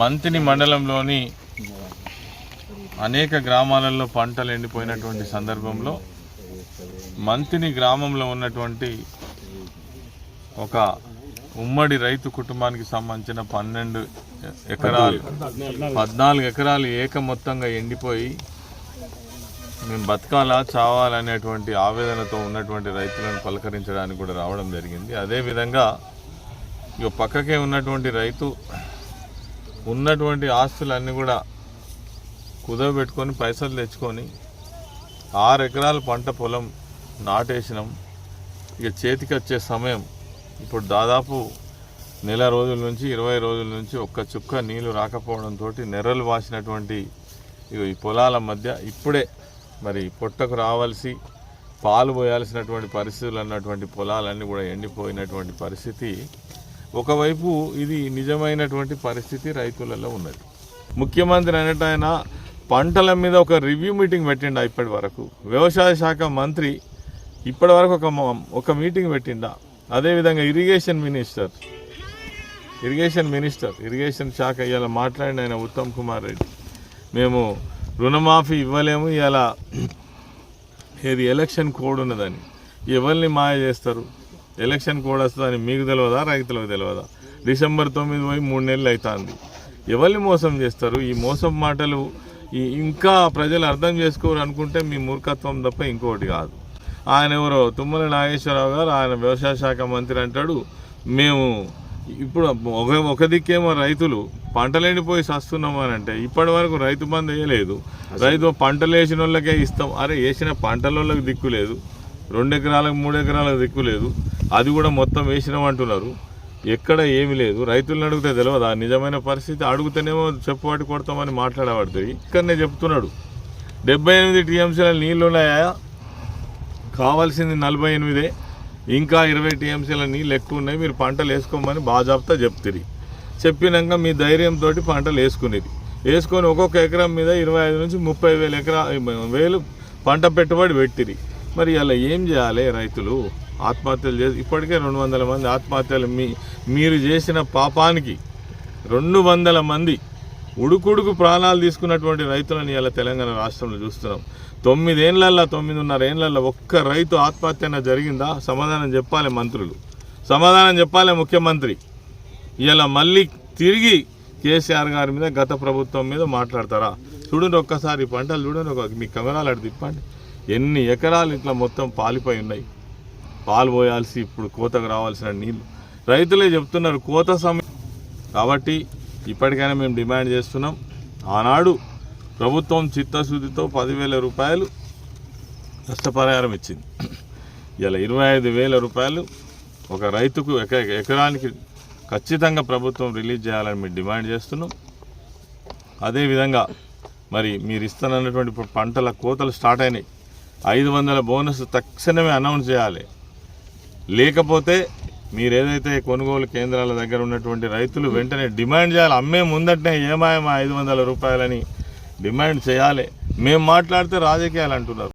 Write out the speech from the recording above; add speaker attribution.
Speaker 1: మంతిని మండలంలోని అనేక గ్రామాలలో పంటలు ఎండిపోయినటువంటి సందర్భంలో మంతిని గ్రామంలో ఉన్నటువంటి ఒక ఉమ్మడి రైతు కుటుంబానికి సంబంధించిన పన్నెండు ఎకరాలు పద్నాలుగు ఎకరాలు ఏక మొత్తంగా ఎండిపోయి మేము బతకాలా చావాలనేటువంటి ఆవేదనతో ఉన్నటువంటి రైతులను పలకరించడానికి కూడా రావడం జరిగింది. అదేవిధంగా ఇక పక్కకే ఉన్నటువంటి రైతు ఉన్నటువంటి ఆస్తులన్నీ కూడా కుదవబెట్టుకొని పైసలు తెచ్చుకొని ఆరు ఎకరాల పంట పొలం నాటేసినాం. ఇక చేతికి వచ్చే సమయం ఇప్పుడు దాదాపు నెల రోజుల నుంచి ఇరవై రోజుల నుంచి ఒక్క చుక్క నీళ్ళు రాకపోవడంతో నెర్రలు వాసినటువంటి ఈ పొలాల మధ్య ఇప్పుడే మరి పొట్టకు రావాల్సి పాలు పోయాల్సినటువంటి పరిస్థితులు అన్నటువంటి పొలాలన్నీ కూడా ఎండిపోయినటువంటి పరిస్థితి. ఒకవైపు ఇది నిజమైనటువంటి పరిస్థితి రైతులలో ఉన్నది. ముఖ్యమంత్రి అనేట ఆయన పంటల మీద ఒక రివ్యూ మీటింగ్ పెట్టిండా ఇప్పటి వరకు. వ్యవసాయ శాఖ మంత్రి ఇప్పటి వరకు ఒక మ- ఒక మీటింగ్ పెట్టిండా. అదేవిధంగా irrigation minister. Irrigation minister irrigation శాఖ ఇలా మాట్లాడిన ఆయన ఉత్తమ్ కుమార్ రెడ్డి. మేము రుణమాఫీ ఇవ్వలేము ఇలా ఏది ఎలక్షన్ కోడ్ ఉన్నదని. ఎవరిని మాయ చేస్తారు? ఎలక్షన్ కోడ్ వస్తుందని మీకు తెలియదా రైతులకు తెలియదా డిసెంబర్ తొమ్మిది పోయి మూడు నెలలు అవుతుంది ఎవరిని మోసం చేస్తారు? ఈ మోసం మాటలు ఈ ఇంకా ప్రజలు అర్థం చేసుకోరు అనుకుంటే మీ మూర్ఖత్వం తప్ప ఇంకోటి కాదు. ఆయన ఎవరో? తుమ్మల నాగేశ్వరరావు గారు ఆయన వ్యవసాయ శాఖ మంత్రి అంటాడు మేము ఇప్పుడు ఒక ఒక దిక్కేమో రైతులు పంటలేనిపోయి ఎండిపోయి సస్తున్నాం అని అంటే ఇప్పటి వరకు రైతు బంద్ వేయలేదు. రైతు పంటలు వేసిన వాళ్ళకే ఇస్తాం. అరే వేసిన పంటల వాళ్ళకి దిక్కు లేదు. రెండు ఎకరాలకు మూడు ఎకరాలకు దిక్కు లేదు. అది కూడా మొత్తం వేసినాం అంటున్నారు. ఎక్కడ ఏమీ లేదు. రైతులను అడిగితే తెలియదా నిజమైన పరిస్థితి అడుగుతేనేమో చెప్పువాటి కొడతామని మాట్లాడబడుతుంది. ఇక్కడనే చెప్తున్నాడు. డెబ్బై ఎనిమిది టీఎంసీల నీళ్ళు ఉన్నాయా? కావాల్సింది నలభై ఎనిమిదే. ఇంకా ఇరవై టీఎంసీల నీళ్ళు ఎక్కువ ఉన్నాయి. మీరు పంటలు వేసుకోమని బాజాబ్తా చెప్తిరి. చెప్పినాక మీ ధైర్యంతో పంటలు వేసుకునేది వేసుకొని ఒక్కొక్క ఎకరం మీద ఇరవై ఐదు నుంచి ముప్పై వేల ఎకరా వేలు పంట పెట్టుబడి పెట్టిరి. మరి అలా ఏం చేయాలి రైతులు? ఆత్మహత్యలు చేసి ఇప్పటికే రెండు వందల మంది ఆత్మహత్యలు మీ మీరు చేసిన పాపానికి రెండు వందల మంది ఉడుకుడుకు ప్రాణాలు తీసుకున్నటువంటి రైతులను ఇలా తెలంగాణ రాష్ట్రంలో చూస్తున్నాం. తొమ్మిదేళ్ళల్లో తొమ్మిదిన్నర ఏళ్ళల్లో ఒక్క రైతు ఆత్మహత్యన జరిగిందా? సమాధానం చెప్పాలి మంత్రులు. సమాధానం చెప్పాలి ముఖ్యమంత్రి. ఇలా మళ్ళీ తిరిగి కేసీఆర్ గారి మీద గత ప్రభుత్వం మీద మాట్లాడతారా? చూడండి ఒక్కసారి పంటలు చూడండి ఒక మీ కెమెరాలు అటు తిప్పండి. ఎన్ని ఎకరాలు ఇట్లా మొత్తం పాలిపోయి ఉన్నాయి? పాలు పోయాల్సి ఇప్పుడు కోతకు రావాల్సిన నీళ్ళు. రైతులే చెప్తున్నారు కోత సమయం. కాబట్టి ఇప్పటికైనా మేము డిమాండ్ చేస్తున్నాం. ఆనాడు ప్రభుత్వం చిత్తశుద్ధితో పదివేల రూపాయలు నష్టపరిహారం ఇచ్చింది. ఇలా ఇరవై ఐదు వేల రూపాయలు ఒక రైతుకు ఎక ఎకరానికి ఖచ్చితంగా ప్రభుత్వం రిలీజ్ చేయాలని మేము డిమాండ్ చేస్తున్నాం. అదేవిధంగా మరి మీరు ఇస్తానన్నటువంటి పంటల కోతలు స్టార్ట్ అయినాయి. ఐదు వందల బోనస్ తక్షణమే అనౌన్స్ చేయాలి. లేకపోతే మీరు ఏదైతే కొనుగోలు కేంద్రాల దగ్గర ఉన్నటువంటి రైతులు వెంటనే డిమాండ్ చేయాలి అమ్మే ముందటనే ఏమాయమా ఐదు వందల రూపాయలని డిమాండ్ చేయాలి. మేము మాట్లాడితే రాజకీయాలు అంటున్నారు.